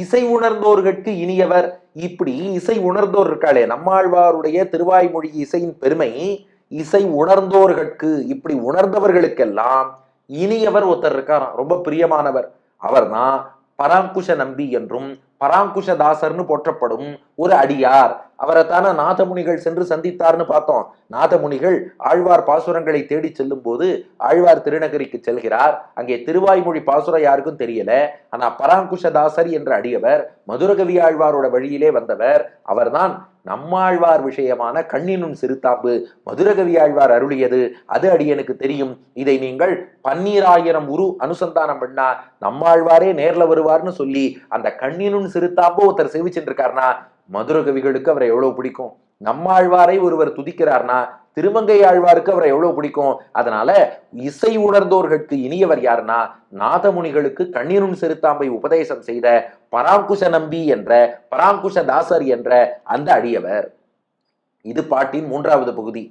இசை உணர்ந்தோர்கட்கு இனியவர். இப்படி இசை உணர்ந்தோர் இருக்காளே நம்மாழ்வாருடைய திருவாய்மொழி இசையின் பெருமை இசை உணர்ந்தோர்கட்கு இப்படி உணர்ந்தவர்களுக்கெல்லாம் இனியவர் ஒருத்தர் இருக்காராம் ரொம்ப பிரியமானவர். அவர் தான் பராங்குஷ நம்பி என்றும் பராங்குஷ தாசர்னு போற்றப்படும் ஒரு அடியார். அவரைத்தான நாதமுனிகள் சென்று சந்தித்தார்னு பார்த்தோம். நாதமுனிகள் ஆழ்வார் பாசுரங்களை தேடி செல்லும் போது ஆழ்வார் திருநகரிக்கு செல்கிறார். அங்கே திருவாய்மொழி பாசுரம் யாருக்கும் தெரியல. ஆனா பராங்குஷதாசர் என்ற அடியவர் மதுரகவி ஆழ்வாரோட வழியிலே வந்தவர். அவர்தான் நம்மாழ்வார் விஷயமான கண்ணினும் சிறுத்தாப்பு மதுரகவி ஆழ்வார் அருளியது. அது அடியனுக்கு தெரியும். இதை நீங்கள் பன்னீராயிரம் உரு அனுசந்தானம் பண்ணா நம்மாழ்வாரே நேர்ல வருவார்னு சொல்லி அந்த கண்ணினும் சிறுதாம்பு ஒருத்தர் சேவிச்சுட்டு இருக்காருனா மதுர கவிகளுக்கு அவரை எவ்வளவு பிடிக்கும்? நம்மாழ்வாரை ஒருவர் துதிக்கிறார்னா திருமங்கை ஆழ்வாருக்கு அவரை எவ்வளவு பிடிக்கும்? அதனால இசை உணர்ந்தோர்களுக்கு இனியவர் யாருன்னா நாதமுனிகளுக்கு கண்ணீரும் சிறுத்தாம்பை உபதேசம் செய்த பராங்குஷ நம்பி என்ற பராங்குஷ தாசர் என்ற அந்த அடியவர். இது பாட்டின் மூன்றாவது பகுதி.